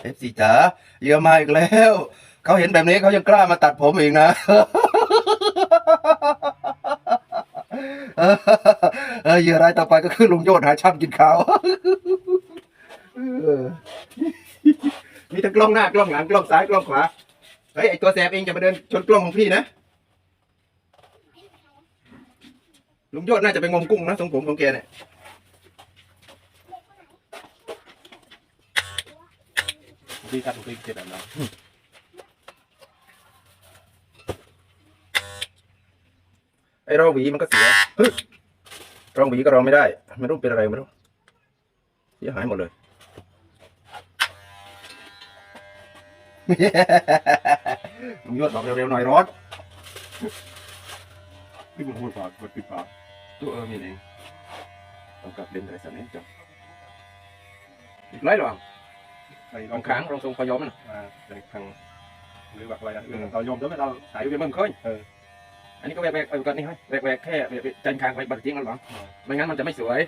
เอฟซีจ๋าเยื่อมาอีกแล้ว เขาเห็นแบบนี้เขายังกล้ามาตัดผมอีกนะเออเหยื่อรายต่อไปก็คือลุงโยดหาช่ำกินข้าวมีทั้งกล้องหน้ากล้องหลังกล้องซ้ายกล้องขวา เฮ้ยไอตัวแสบเองจะมาเดินชนกล้องของพี่นะ ลุงโยดน่าจะไปงมกุ้งนะทรงผมของแกเนี่ย พี่ตัดพี่เจ็บแบบนั้น ไอ้รองหวีมันก็เสียเฮ้ยรองหวีก็รอง ไม่ได้ไม่รู้เป็นอะไรไม่รู้เสียหายหมดเลยลุงยอดบอกเร็วๆหน่อยร้อนพี่มันพูดปากปิดปากตัวเออมีเองต้องกลับเล่นอะไรสักนิดจ้ะอีกไรหรอ ใส่รรอองงค้าค้างงรองทรงพยอมนะมาใส่ทางหรือว่าอะไรนะเรายอมด้วยไหมเราสายอยู่เป็นเมืองเคยเอออันนี้ก็แวกแวกเอากันนี่ให้แวกแวกแค่แวกจันคางไปบัดจริงแล้วหรอไม่งั้นมันจะไม่สวย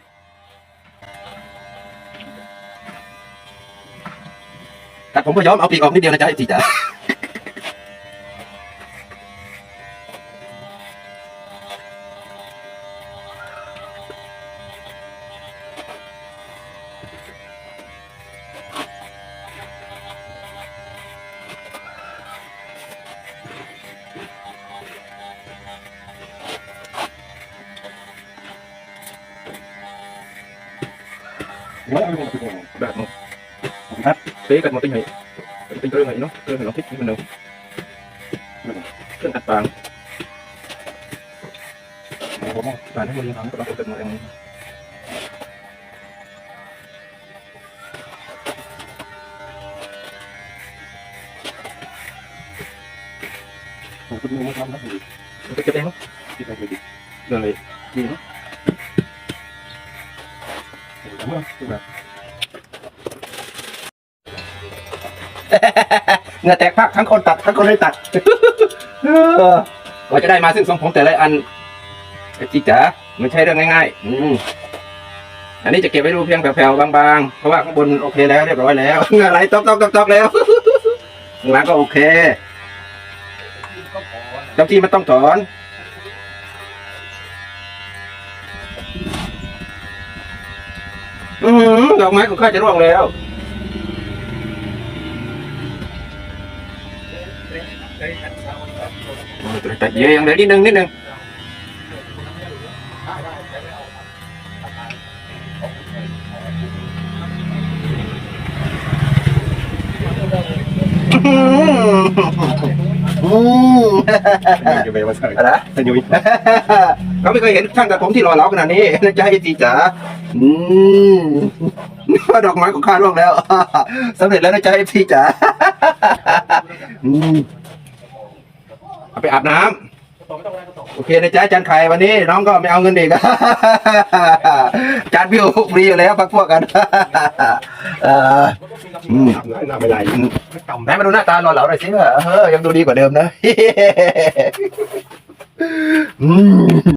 ตัดผมก็ย้อมเอาปีกออกนิดเดียวนะจ๊ะไอ้จีจ๋า หัวเอาไปหมดเลยแบบมึงครับเป๊กันหมดเป็นไงเป็นเครื่องไงเนาะเครื่องไง เนาะพริกนิดนึงเครื่องอัดฟางผมมองฟางให้มันทำก็ต้องเงือมาทำนะมันก็จะเองเนาะที่ทำไปดิเรื่องเลยดีเนาะผมว่าคือแตกพักทั้งคนตัดทั้งคนให้ตัดกว่าจะได้มาซึ่งทรงผมแต่ละอันไอ้จีจ๋าไม่ใช่เรื่องง่ายๆ อืมอันนี้จะเก็บไว้ดูเพียงแผ่วๆบางๆ เพราะว่าข้างบนโอเคแล้วเรียบร้อยแล้วเหงื่อไหลตอกตอกตอกตอกแล้วข้างล่างก็โอเคเจ้าที่มันต้องถอน อืมดอกไม้ของข้าจะร่วงแล้วแต่เยยังเหลือนิดนึงนิดนึงอืมจะไปมาใส่อะไรสยุย เขาไม่เคยเห็นช่างตัดผมที่หล่อเหลาขนาดนี้นะจ๊ะไอ้จีจ๋า อืมว่าดอกไม้ของข้าร่วงแล้วสำเร็จแล้วนะจ๊ะไอ้จีจ๋าอืมเอาไปอาบน้ำโอเคนะจ๊ะจานไข่วันนี้น้องก็ไม่เอาเงินอีกจานวิวฟรีอยู่แล้วพักพวกกันเอออืมหน้าไม่ไหลไหนมาดูหน้าตาหล่อเหลาหน่อยสิว่าเออยังดูดีกว่าเดิมนะอืม